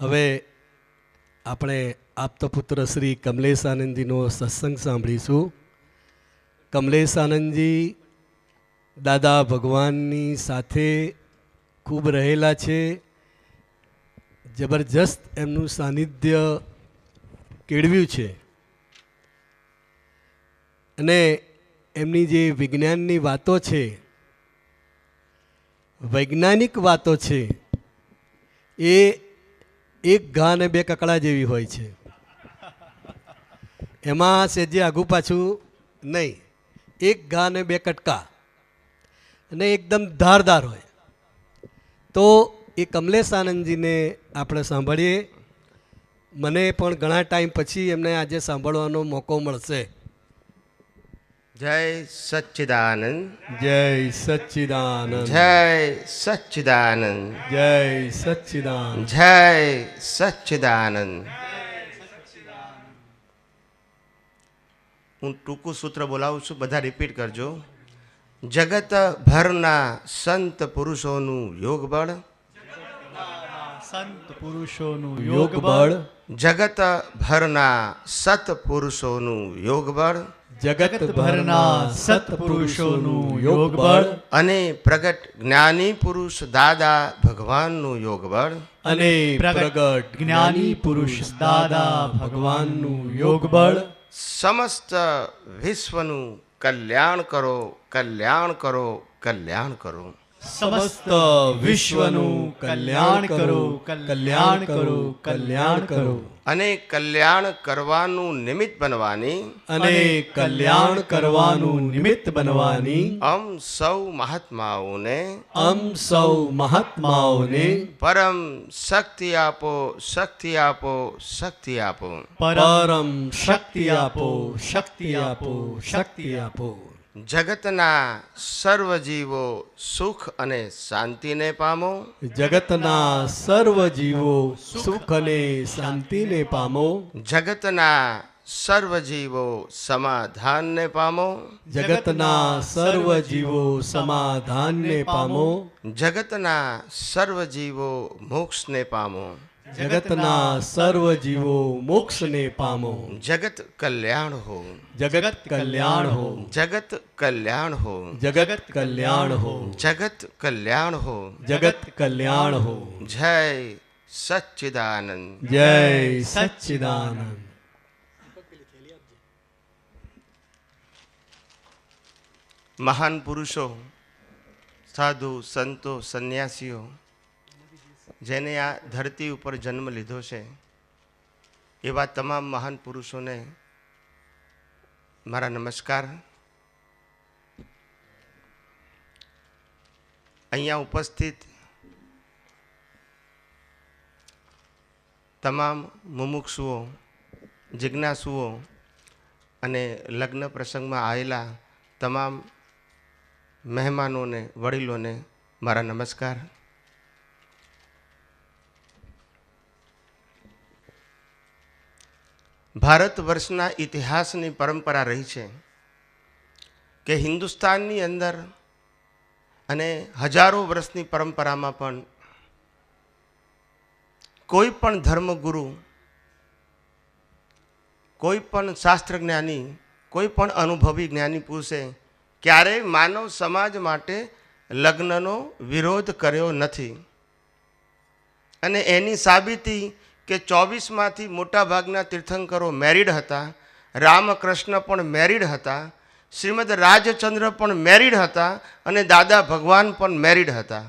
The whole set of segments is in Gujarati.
હવે આપણે આપતપુત્ર શ્રી કમલેશ આનંદજીનો સત્સંગ સાંભળીશું. કમલેશ આનંદજી દાદા ભગવાનની સાથે ખૂબ રહેલા છે. જબરજસ્ત એમનું સાનિધ્ય કેળવ્યું છે. અને એમની જે વિજ્ઞાનની વાતો છે, વૈજ્ઞાનિક વાતો છે, એ એક ઘા અને બે કકડા જેવી હોય છે. એમાં સેજે આગું પાછું નહીં. એક ઘા અને બે કટકા. અને એકદમ ધારદાર હોય. તો એ કમલેશ આનંદજીને આપણે સાંભળીએ. મને પણ ઘણા ટાઈમ પછી એમને આજે સાંભળવાનો મોકો મળશે. જય સચ્ચિદાનંદ. જય સચ્ચિદાનંદ. જય સચ્ચિદાનંદ. જય સચ્ચિદાનંદ. જય સચ્ચિદાનંદ. હું ટૂંકું સૂત્ર બોલાવું છું બધા રિપીટ કરજો. જગત ભરના સંત પુરુષોનું યોગ બળ સંત પુરુષોનું યોગ બળ જગત ભરના સત પુરુષોનું યોગ બળ જગત ભરના સત્પુરુષોનું યોગબળ અને પ્રગટ જ્ઞાની પુરુષ દાદા ભગવાનનું યોગબળ અને પ્રગટ જ્ઞાની પુરુષ દાદા ભગવાનનું યોગબળ સમસ્ત વિશ્વનું કલ્યાણ કરો કલ્યાણ કરો કલ્યાણ કરો. સમસ્ત વિશ્વનું કલ્યાણ કરો કલ્યાણ કરો કલ્યાણ કરો અને કલ્યાણ કરવાનું નિમિત્ત બનવાની અને કલ્યાણ કરવાનું નિમિત્ત બનવાની અમ સૌ મહાત્માઓને અમ સૌ મહાત્માઓને પરમ શક્તિ આપો શક્તિ આપો શક્તિ આપો પરમ શક્તિ આપો શક્તિ આપો શક્તિ આપો જગતના સર્વ જીવો સુખ અને શાંતિને પામો. જગતના સર્વ જીવો સુખ અને શાંતિને પામો. જગતના સર્વ જીવો સમાધાનને પામો. જગતના સર્વ જીવો સમાધાનને પામો. જગતના સર્વ જીવો મોક્ષને પામો. જગતના સર્વ જીવો મોક્ષને પામો જગત કલ્યાણ હો જગત કલ્યાણ હો જગત કલ્યાણ હો જગત કલ્યાણ હો જગત કલ્યાણ હો જગત કલ્યાણ હો જય સચ્ચિદાનંદ જય સચ્ચિદાનંદ મહાન પુરુષો સાધુ સંતો સંન્યાસીઓ જેને આ ધરતી ઉપર જન્મ લીધો છે, એવા તમામ મહાન પુરુષોને મારા નમસ્કાર. અહીંયા ઉપસ્થિત તમામ મુમુક્ષુઓ, જિજ્ઞાસુઓ અને લગ્ન પ્રસંગમાં આવેલા તમામ મહેમાનોને, વડીલોને મારા નમસ્કાર. ભારત વર્ષના ઇતિહાસની પરંપરા રહી છે કે હિન્દુસ્તાનની અંદર અને હજારો વર્ષની પરંપરામાં પણ કોઈ પણ ધર્મગુરુ, કોઈ પણ શાસ્ત્ર જ્ઞાની, કોઈ પણ અનુભવી જ્ઞાની પુરુષે ક્યારેય માનવ સમાજ માટે લગ્નનો વિરોધ કર્યો નથી. અને એની સાબિતી કે ચોવીસમાંથી મોટાભાગના તીર્થંકરો મેરિડ હતા, રામકૃષ્ણ પણ મેરિડ હતા, શ્રીમદ રાજચંદ્ર પણ મેરિડ હતા અને દાદા ભગવાન પણ મેરિડ હતા.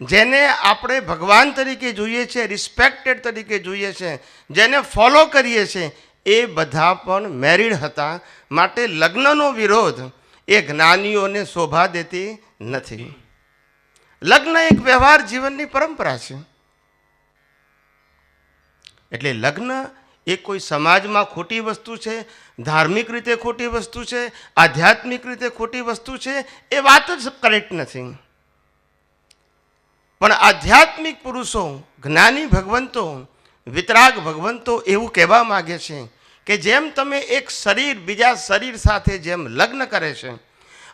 જેને આપણે ભગવાન તરીકે જોઈએ છે રિસ્પેક્ટેડ તરીકે જોઈએ છે જેને ફોલો કરીએ છીએ, એ બધા પણ મેરિડ હતા. માટે લગ્નનો વિરોધ એ જ્ઞાનીઓને શોભા દેતી નથી. લગ્ન એક વ્યવહાર જીવનની પરંપરા છે. એટલે લગ્ન એ કોઈ સમાજમાં ખોટી વસ્તુ છે, ધાર્મિક રીતે ખોટી વસ્તુ છે, આધ્યાત્મિક રીતે ખોટી વસ્તુ છે, એ વાત જ કરેક્ટ નથી. પણ આધ્યાત્મિક પુરુષો, જ્ઞાની ભગવંતો, વિતરાગ ભગવંતો એવું કહેવા માગે છે કે જેમ તમે એક શરીર બીજા શરીર સાથે જેમ લગ્ન કરે છે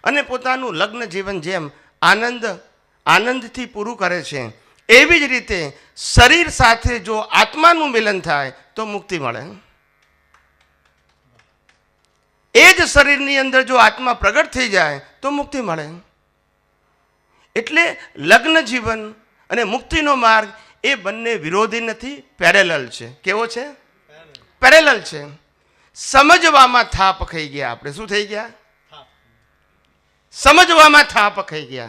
અને પોતાનું લગ્ન જીવન જેમ આનંદ આનંદથી પૂરું કરે છે. એવી જ રીતે શરીર સાથે જો આત્માનું મિલન થાય તો મુક્તિ મળે. એ જ શરીરની અંદર જો આત્મા પ્રગટ થઈ જાય તો મુક્તિ મળે. એટલે લગ્ન જીવન અને મુક્તિનો માર્ગ એ બંને વિરોધી નથી પેરેલલ છે. કેવો છે? પેરેલલ છે. સમજવામાં થાપ ખાઈ ગયા આપણે. શું થઈ ગયા? સમજવામાં થાપ ખાઈ ગયા.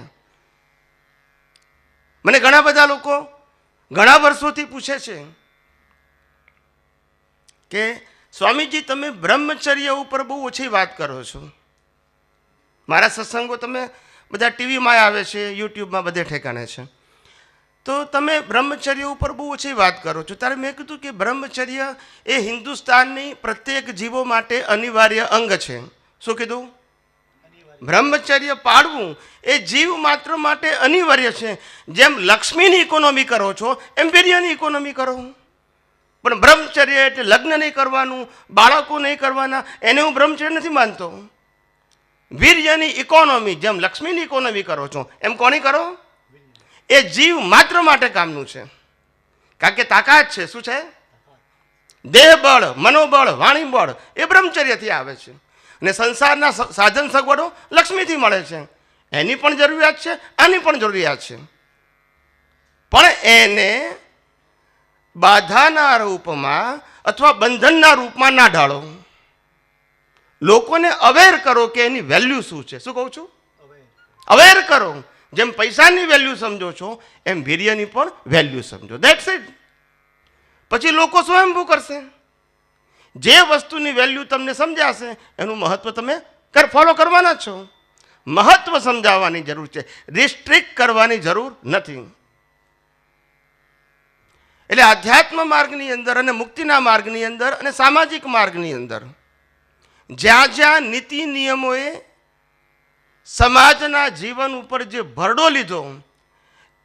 મને ઘણા બધા લોકો ઘણા વર્ષોથી પૂછે છે કે સ્વામીજી, તમે બ્રહ્મચર્ય ઉપર બહુ ઓછી વાત કરો છો. મારા સત્સંગો તમે બધા ટીવીમાં આવે છે, યુટ્યુબમાં બધે ઠેકાણે છે. તો તમે બ્રહ્મચર્ય ઉપર બહુ ઓછી વાત કરો છો. ત્યારે મેં કીધું કે બ્રહ્મચર્ય એ હિન્દુસ્તાનની પ્રત્યેક જીવો માટે અનિવાર્ય અંગ છે. શું કીધું? બ્રહ્મચર્ય પાળવું એ જીવ માત્ર માટે અનિવાર્ય છે. જેમ લક્ષ્મીની ઇકોનોમી કરો છો, એમ વીર્યની ઇકોનોમી કરો. પણ બ્રહ્મચર્ય એટલે લગ્ન નહીં કરવાનું, બાળકો નહીં કરવાના, એને હું બ્રહ્મચર્ય નથી માનતો. વીર્યની ઇકોનોમી જેમ લક્ષ્મીની ઇકોનોમી કરો છો, એમ કોની કરો? એ જીવ માત્ર માટે કામનું છે. કારણ કે તાકાત છે, શું છે? દેહ બળ, મનોબળ, વાણી બળ, એ બ્રહ્મચર્યથી આવે છે. અને સંસારના સાધન સગવડો લક્ષ્મીથી મળે છે. એની પણ જરૂરિયાત છે, આની પણ જરૂરિયાત છે. પણ એને બાધાના રૂપમાં અથવા બંધનના રૂપમાં ના ઢાળો. લોકોને અવેર કરો કે એની વેલ્યુ શું છે. શું કહું છું? અવેર કરો. જેમ પૈસાની વેલ્યુ સમજો છો, એમ વીર્યની પણ વેલ્યુ સમજો. દેટ્સ ઇટ પછી લોકો સ્વયંભૂ કરશે. જે વસ્તુની વેલ્યુ તમને સમજાશે એનું મહત્ત્વ તમે કર ફોલો કરવાના છો. મહત્ત્વ સમજાવવાની જરૂર છે. રિસ્ટ્રિક્ટ કરવાની જરૂર નથી. એટલે આધ્યાત્મ માર્ગની અંદર અને મુક્તિના માર્ગની અંદર અને સામાજિક માર્ગની અંદર જ્યાં જ્યાં નીતિ નિયમોએ સમાજના જીવન ઉપર જે ભરડો લીધો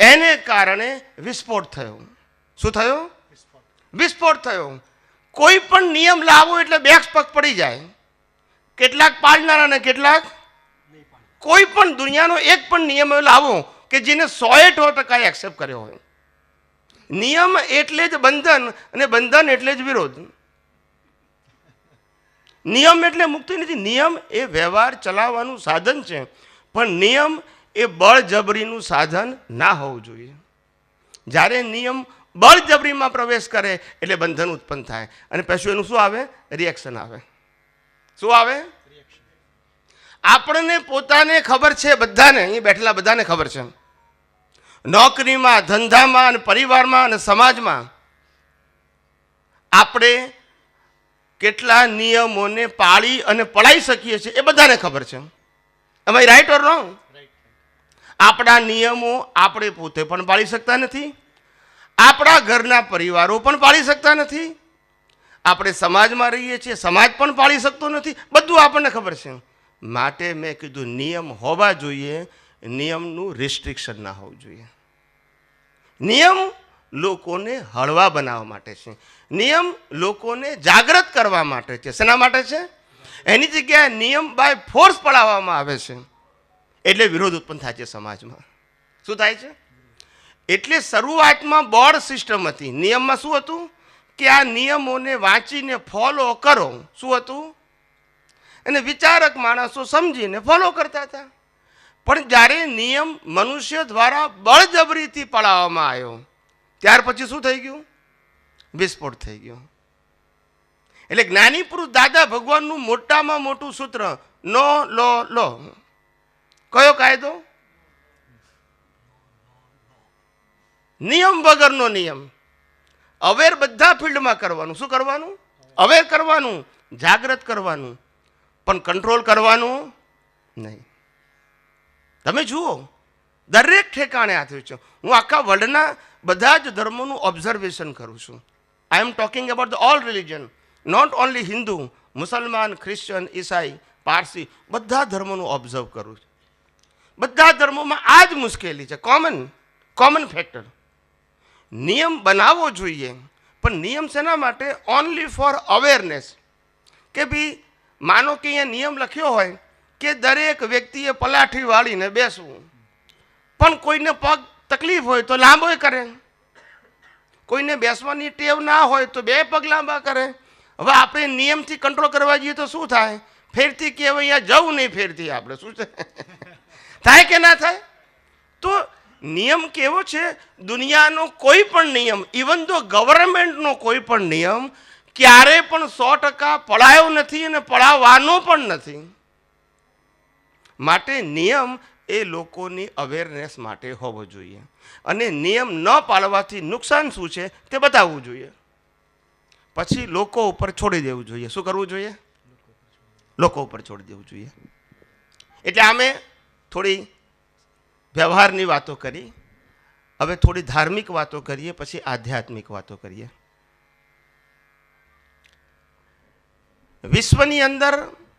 એને કારણે વિસ્ફોટ થયો. શું થયો? વિસ્ફોટ થયો. કોઈ પણ નિયમ લાવો એટલે બેક્સ પગ પડી જાય. કેટલાક પાળનારા અને કેટલાક? કોઈ પણ દુનિયાનો એક પણ નિયમ લાવો કે જેને સોએ સો ટકા એક્સેપ્ટ કર્યો હોય. નિયમ એટલે જ બંધન અને બંધન એટલે જ વિરોધ. નિયમ એટલે મુક્તિ નથી. નિયમ એ વ્યવહાર ચલાવવાનું સાધન છે. પણ નિયમ એ બળજબરીનું સાધન ના હોવું જોઈએ. જ્યારે નિયમ બળજબરીમાં પ્રવેશ કરે એટલે બંધન ઉત્પન્ન થાય. અને પછી એનું શું આવે? રિએક્શન આવે. શું આવે? આપણને પોતાને ખબર છે બધાને. અહીં બેઠેલા બધાને ખબર છે. નોકરીમાં ધંધામાં અને પરિવારમાં અને સમાજમાં આપણે કેટલા નિયમોને પાળી અને પળાઈ શકીએ છીએ એ બધાને ખબર છે. એમાં રાઈટ ઓર રોંગ આપણા નિયમો આપણે પોતે પણ પાળી શકતા નથી. આપણા ઘરના પરિવારો પણ પાળી શકતા નથી. આપણે સમાજમાં રહીએ છીએ, સમાજ પણ પાળી શકતો નથી. બધું આપણને ખબર છે. માટે મેં કીધું નિયમ હોવા જોઈએ, નિયમનું રિસ્ટ્રિક્શન ના હોવું જોઈએ. નિયમ લોકોને હળવા બનાવવા માટે છે. નિયમ લોકોને જાગૃત કરવા માટે છે. શેના માટે છે? એની જગ્યાએ નિયમ બાય ફોર્સ પડાવવામાં આવે છે. એટલે વિરોધ ઉત્પન્ન થાય છે સમાજમાં. શું થાય છે? એટલે શરૂઆતમાં બોર્ડ સિસ્ટમ હતી. નિયમમાં શું હતું? કે આ નિયમોને વાંચીને ફોલો કરો. શું હતું? અને વિચારક માણસો સમજીને ફોલો કરતા હતા. પણ જ્યારે નિયમ મનુષ્ય દ્વારા બળજબરીથી પડાવવામાં આવ્યો, ત્યાર પછી શું થઈ ગયું? વિસ્ફોટ થઈ ગયો. એટલે જ્ઞાની પુરુષ દાદા ભગવાનનું મોટામાં મોટું સૂત્ર, નો, લો લો. કયો કાયદો? નિયમ વગરનો નિયમ. અવેર બધા ફિલ્ડમાં કરવાનું. શું કરવાનું? અવેર કરવાનું. જાગૃત કરવાનું. પણ કંટ્રોલ કરવાનું નહીં. તમે જુઓ, દરેક ઠેકાણે આ થયું છે. હું આખા વર્લ્ડના બધા જ ધર્મોનું ઓબ્ઝર્વેશન કરું છું. I am talking about the all religion not only Hindu મુસલમાન ખ્રિશ્ચન ઈસાઈ પારસી બધા ધર્મોનું ઓબ્ઝર્વ કરું છું. બધા ધર્મોમાં આ જ મુશ્કેલી છે. કોમન કોમન ફેક્ટર નિયમ બનાવવો જોઈએ. પણ નિયમ શેના માટે? ઓનલી ફોર અવેરનેસ કે ભાઈ, માનો કે અહીંયા નિયમ લખ્યો હોય કે દરેક વ્યક્તિએ પલાઠી વાળીને બેસવું. પણ કોઈને પગ તકલીફ હોય તો લાંબોય કરે. કોઈને બેસવાની ટેવ ના હોય તો બે પગ લાંબા કરે. હવે આપણે નિયમથી કંટ્રોલ કરવા જઈએ તો શું થાય? ફેરથી કે હવે અહીંયા જવું નહીં, ફેરથી આપણે. શું છે? થાય કે ના થાય? તો નિયમ કેવો છે? દુનિયાનો કોઈ પણ નિયમ ઇવન તો ગવર્મેન્ટનો કોઈ પણ નિયમ, ક્યારે પણ સો ટકા પડાયો નથી અને પડાવવાનો પણ નથી. માટે નિયમ એ લોકોની અવેરનેસ માટે હોવો જોઈએ. અને નિયમ ન પાળવાથી નુકસાન શું છે તે બતાવવું જોઈએ. પછી લોકો ઉપર છોડી દેવું જોઈએ. શું કરવું જોઈએ? લોકો ઉપર છોડી દેવું જોઈએ. એટલે આમે થોડી વ્યવહારની વાતો કરી. હવે થોડી ધાર્મિક વાતો કરીએ પછી આધ્યાત્મિક વાતો કરીએ. વિશ્વની અંદર